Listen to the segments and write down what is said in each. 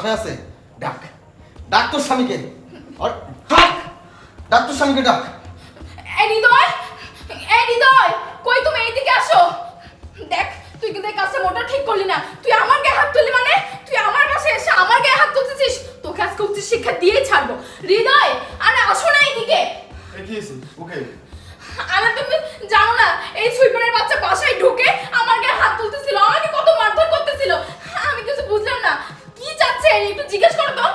বাসায় আছে? ডাক। ডাক তোর স্বামীকে। আর ডাক! ডাক তোর স্বামীকে ডাক। এই হৃদয় এই হৃদয় কই তুমি এইদিকে আসো? দেখ তুই কিন্তু এই কাজটা মোটা ঠিক করলি না। তুই আমার গায়ে হাত তুললি মানে? তুই আমার কাছে এসে আমার গায়ে হাত তুলতেছিস? তোকে আজকে উচিত শিক্ষা দিয়েই ছাড়বো। হৃদয় আরে আসো না এইদিকে। ওকে। আরে তুমি জানো না এই সুইপারের বাচ্চা বাসায় ঢুকে আমার গায়ে হাত তুলতেছিল আমাকে কত মারধর করতেছিল আমি কিছু বুঝলাম না কি একটু জিজ্ঞেস করো তো।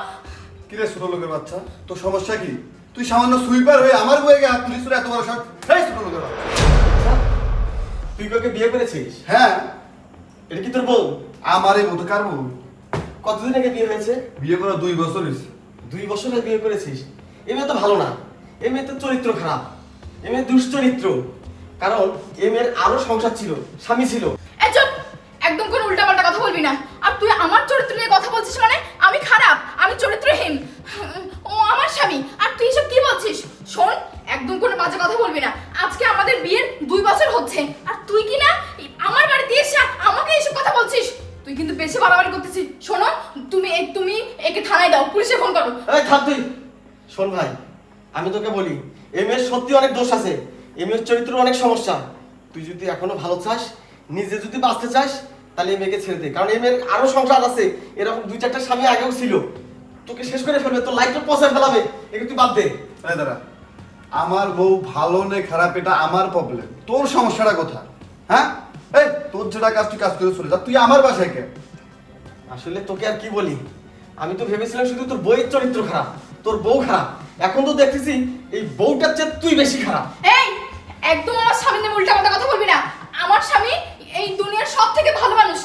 কি রে ছোট লোকের বাচ্চা? তোর সমস্যা কি? তুই সামান্য সুইপার হয়ে আমার বইয়ে গিয়ে হাত তুলিস তোর এত বড় শট এই ছোট লোকের বাচ্চা। তুই কাউকে বিয়ে করেছিস? হ্যাঁ। এটা কি তোর বউ? আমার এই মতো কার বউ? কতদিন আগে বিয়ে হয়েছে? বিয়ে করা দুই বছর হয়েছে। দুই বছর আগে বিয়ে করেছিস? এ মেয়ে তো ভালো না। এ মেয়ে তো চরিত্র খারাপ। এ মেয়ে দুশ্চরিত্র। কারণ এ মেয়ের আরও সংসার ছিল স্বামী ছিল এই চুপ একদম কোনো উল্টাপাল্টা কথা বলবি না আর তুই আমার চরিত্র নিয়ে কথা বলছিস মানে? আমি খারাপ, আমি চরিত্রহীন। ও আমার স্বামী, আর তুই এসব কি বলছিস? শোন, একদম কোনো বাজে কথা বলবি না। আজকে আমাদের বিয়ের দুই বছর হচ্ছে। আর তুই কি না? আমার বাড়িতে এসে আমাকে এসব কথা বলছিস? তুই কিন্তু বেশি বাড়াবাড়ি করতেছিস। শোনো, তুমি তুমি একে থানায় দাও, পুলিশে ফোন করো। এই থাক তুই। শোন ভাই, আমি তোকে বলি এম মেয়ের সত্যি অনেক দোষ আছে। এম মেয়ের চরিত্র অনেক সমস্যা। তুই যদি এখনও ভালো চাস, নিজে যদি বাঁচতে চাস তাহলে এই মেয়েকে ছেড়ে দে। কারণ এই মেয়ের আরও সংসার আছে। এরকম দুই চারটা স্বামী আগেও ছিল। তোকে শেষ করে ফেলবে তোর লাইফটা পচে ফেলাবে। একে তুই বাদ দে। দাঁড়া। আমার বউ ভালো নে খারাপ এটা আমার প্রবলেম তোর সমস্যাটা কোথায়? হ্যাঁ? এই তোর যেটা কাজ তুই কাজ করে চলে যা। তুই আমার বাসায় কে? আসলে তোকে আর কি বলি? আমি তো ভেবেছিলাম শুধু তোর বইয়ের চরিত্র খারাপ তোর বউ খারাপ। এখন তো দেখতেছি এই বউটার চেয়ে তুই বেশি খারাপ। এই একদম আমার স্বামী নিয়ে উল্টা কথা বলবি না। আমার স্বামী এই দুনিয়ার সব থেকে ভালো মানুষ।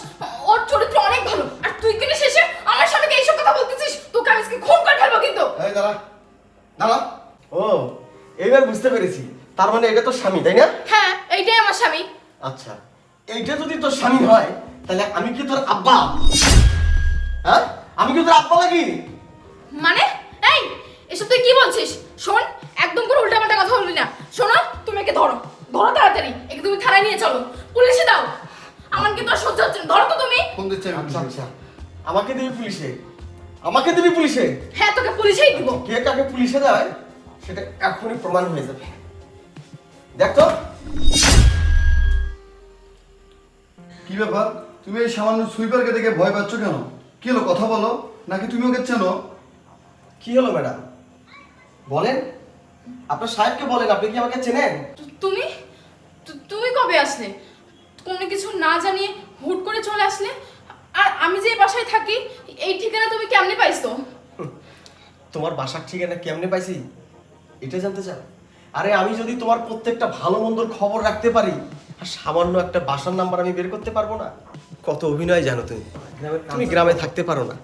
ওর চরিত্র অনেক ভালো। আর তুই কিনে শেষে আমার স্বামীকে এইসব কথা বলতেছিস? তোকে আমি আজকে খুন করে ফেলব কিন্তু। এই দাঁড়া। দাঁড়া। ও এবার বুঝতে পেরেছি। তার মানে এটা তোর স্বামী তাই না? হ্যাঁ এইটাই আমার স্বামী। আচ্ছা এইটা যদি তোর স্বামী হয় তাহলে আমি কি তোর আব্বা? হ্যাঁ? আমি কি তোর আব্বা লাগি মানে? এই এসব তুই কি বলছিস? শোন একদম কোনো উল্টাপাল্টা কথা বলবি না। শোনো তুমি একে ধরো। ধরো তাড়াতাড়ি। একে তুমি থানায় নিয়ে চলো। পুলিশে দাও। আমার কিন্তু আর সহ্য হচ্ছে না। ধরো তো তুমি। ফোন দিচ্ছি আমি আচ্ছা আচ্ছা। আমাকে দিবি পুলিশে? আমাকে দিবি পুলিশে? হ্যাঁ তোকে পুলিশেই দিব। কে কাকে পুলিশে দেয় সেটা এখনই প্রমাণ হয়ে যাবে। দেখ তো। কি ব্যাপার? তুমি এই সামান্য সুইপারকে দেখে ভয় পাচ্ছ কেন? কি হলো? কথা বলো। নাকি তুমি ওকে চেনো? কি হলো ম্যাডাম? বলেন। আপনার সাহেবকে বলেন আপনি কি আমাকে চেনেন? তুমি? তুমি কবে আসলে? কোনো কিছু না জানিয়ে হুট করে চলে আসলে? আর আমি যে বাসায় থাকি এই ঠিকানা তুমি কেমনে পাইছো? তোমার বাসার ঠিকানা কেমনে পাইছি? এটা জানতে চাও আরে আমি যদি তোমার প্রত্যেকটা ভালো মন্দর খবর রাখতে পারি আর সামান্য একটা বাসার নাম্বার আমি বের করতে পারব না? কত অভিনয় জানো তুমি। তুমি গ্রামে থাকতে পারো না।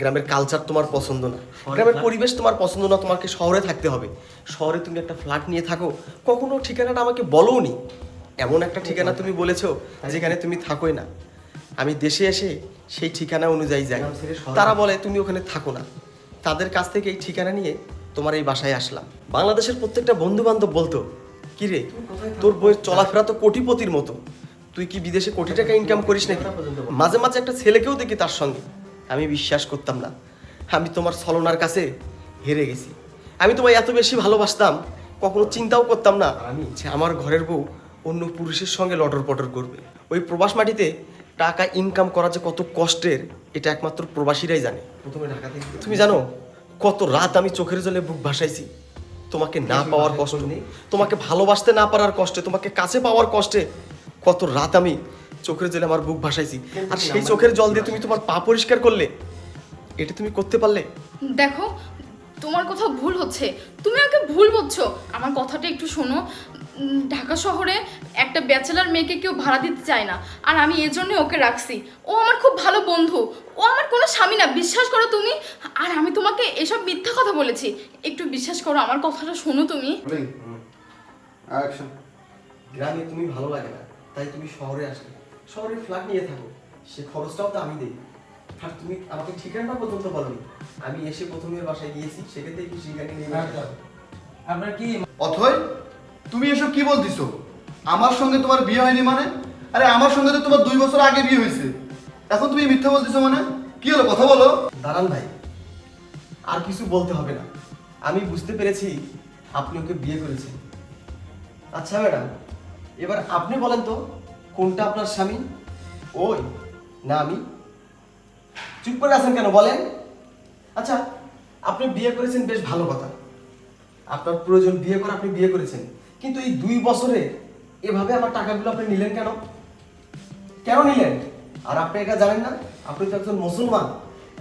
গ্রামের কালচার তোমার পছন্দ না। গ্রামের পরিবেশ তোমার পছন্দ না তোমাকে শহরে থাকতে হবে? শহরে তুমি একটা ফ্ল্যাট নিয়ে থাকো। কখনো ঠিকানাটা আমাকে বলোনি এমন একটা ঠিকানা তুমি বলেছ যেখানে তুমি থাকোই না। আমি দেশে এসে সেই ঠিকানা অনুযায়ী যাই। তারা বলে তুমি ওখানে থাকো না। তাদের কাছ থেকে এই ঠিকানা নিয়ে তোমার এই বাসায় আসলাম। বাংলাদেশের প্রত্যেকটা বন্ধু বান্ধব বলতো কি রে তোর বইয়ের চলাফেরা তো কোটিপতির মতো। তুই কি বিদেশে কোটি টাকা ইনকাম করিস নাকি? মাঝে মাঝে একটা ছেলেকেও দেখি তার সঙ্গে। আমি বিশ্বাস করতাম না। আমি তোমার ছলনার কাছে হেরে গেছি। আমি তোমায় এত বেশি ভালোবাসতাম কখনো চিন্তাও করতাম না। আমি যে আমার ঘরের বউ অন্য পুরুষের সঙ্গে লটর পটর করবে। ওই প্রবাস মাটিতে টাকা ইনকাম করা যে কত কষ্টের এটা একমাত্র প্রবাসীরাই জানে। তুমি জানো কত রাত আমি চোখের জলে বুক ভাসাইছি। তোমাকে না পাওয়ার কষ্ট নেই তোমাকে ভালোবাসতে না পারার কষ্টে তোমাকে কাছে পাওয়ার কষ্টে কত রাত আমি চোখের জলে আমার বুক ভাসাইছি। আর সেই চোখের জল দিয়ে তুমি তোমার পা পরিষ্কার করলে এটা তুমি করতে পারলে? দেখো তোমার কোথাও ভুল হচ্ছে। তুমি আমাকে ভুল বলছো। আমার কথাটা একটু শোনো। ঢাকা শহরে একটা ব্যাচেলার মেয়েকে কেউ ভাড়া দিতে চায় না। আর আমি এজন্য ওকে রাখছি। ও আমার খুব ভালো বন্ধু। ও আমার কোনো স্বামী না। বিশ্বাস করো তুমি? আর আমি তোমাকে এসব মিথ্যা কথা বলেছি। একটু বিশ্বাস করো আমার কথাটা শোনো তুমি। গ্রামে তুমি ভালো লাগে না তাই তুমি শহরে আসলে। শহরে ফ্ল্যাট নিয়ে থাকো। সে খরচটাও তো আমি দিই। আর তুমি আমাকে ঠিকানা পর্যন্ত বলনি। আমি এসে প্রথমের বাসায় গিয়েছি সেক্ষেত্রে একটু শিকারি নিয়ে আচ্ছা। আপনার কি অথই তুমি এসব কি বলতিছো? আমার সঙ্গে তোমার বিয়ে হয়নি মানে? আরে আমার সঙ্গে তো তোমার দুই বছর আগে বিয়ে হয়েছে। এখন তুমি মিথ্যা বলতেছো মানে? কি হলো কথা বলো। দাঁড়ান ভাই আর কিছু বলতে হবে না। আমি বুঝতে পেরেছি আপনি ওকে বিয়ে করেছেন। আচ্ছা ম্যাডাম এবার আপনি বলেন তো কোনটা আপনার স্বামী? ওই, না আমি। চুপ করে আছেন কেন বলেন? আচ্ছা আপনি বিয়ে করেছেন বেশ ভালো কথা। আপনার প্রয়োজন বিয়ে করে আপনি বিয়ে করেছেন। কিন্তু এই দুই বছরে এভাবে আমার টাকাগুলো আপনি নিলেন কেন? কেন নিলেন? আর আপনি এটা জানেন না? আপনি তো একজন মুসলমান।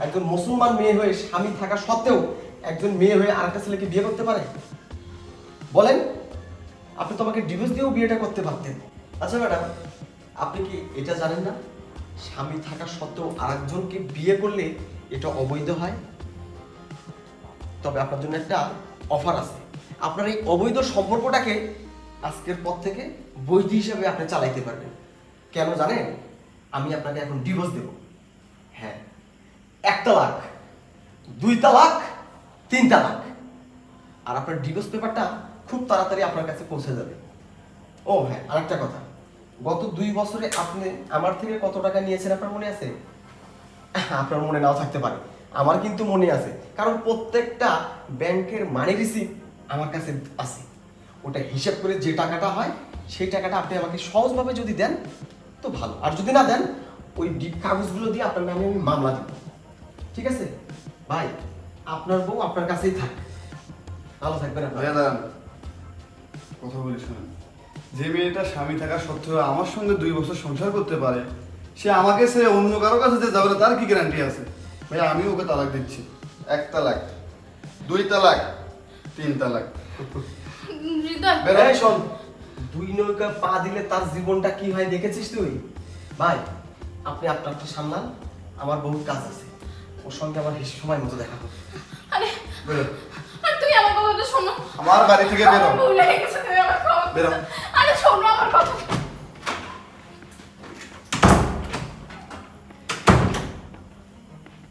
একজন মুসলমান মেয়ে হয়ে স্বামী থাকা সত্ত্বেও একজন মেয়ে হয়ে আরেকটা ছেলেকে বিয়ে করতে পারে? বলেন, আপনি তো আমাকে ডিভোর্স দিয়েও বিয়েটা করতে পারতেন। আচ্ছা ম্যাডাম আপনি কি এটা জানেন না? স্বামী থাকা সত্ত্বেও আরেকজনকে বিয়ে করলে এটা অবৈধ হয়? তবে আপনার জন্য একটা অফার আছে। আপনার এই অবৈধ সম্পর্কটাকে আজকের পর থেকে বৈধ হিসেবে আপনি চালাইতে পারবেন। কেন জানেন? আমি আপনাকে এখন ডিভোর্স দেব। হ্যাঁ। এক তালাক দুই তালাক তিন তালাক আর আপনার ডিভোর্স পেপারটা খুব তাড়াতাড়ি আপনার কাছে পৌঁছে যাবে। ও হ্যাঁ আরেকটা কথা। গত দুই বছরে আপনি আমার থেকে কত টাকা নিয়েছেন আপনার মনে আছে? আপনার মনে নাও থাকতে পারে। আমার কিন্তু মনে আছে। কারণ প্রত্যেকটা ব্যাংকের মানি রিসিপ্ট আমার কাছে আছে। ওটা হিসাব করে যে টাকাটা হয়, সেই টাকাটা আপনি আমাকে সহজভাবে যদি দেন, তো ভালো। আর যদি না দেন, ওই কাগজগুলো দিয়ে আপনার নামে আমি মামলা দেব। ঠিক আছে? ভাই, আপনার বউ আপনার কাছেই থাক। ভালো থাকবেন আপনার। কথা বলি শুনুন। যে মেয়েটা স্বামী থাকা সত্ত্বেও আমার সঙ্গে দুই বছর সংসার করতে পারে সে আমাকে সে অন্য কারও কাছে যে যাবে তার কি গ্যারান্টি আছে? ভাই আমি ওকে তালাক দিচ্ছি। এক তালাক দুই তালাক তিন তালাক। শোন দুই নৌকা পা দিলে তার জীবনটা কি হয় দেখেছিস তুই? ভাই আপনি আপনারটা সামলান আমার বহুত কাজ আছে। ওর সঙ্গে আমার বেশি সময় মতো দেখা হবে। আরে আমার কথাটা শোনো। আমার বাড়ি থেকে বেরো। বেরো। দাও। আরে শোনো আমার কথা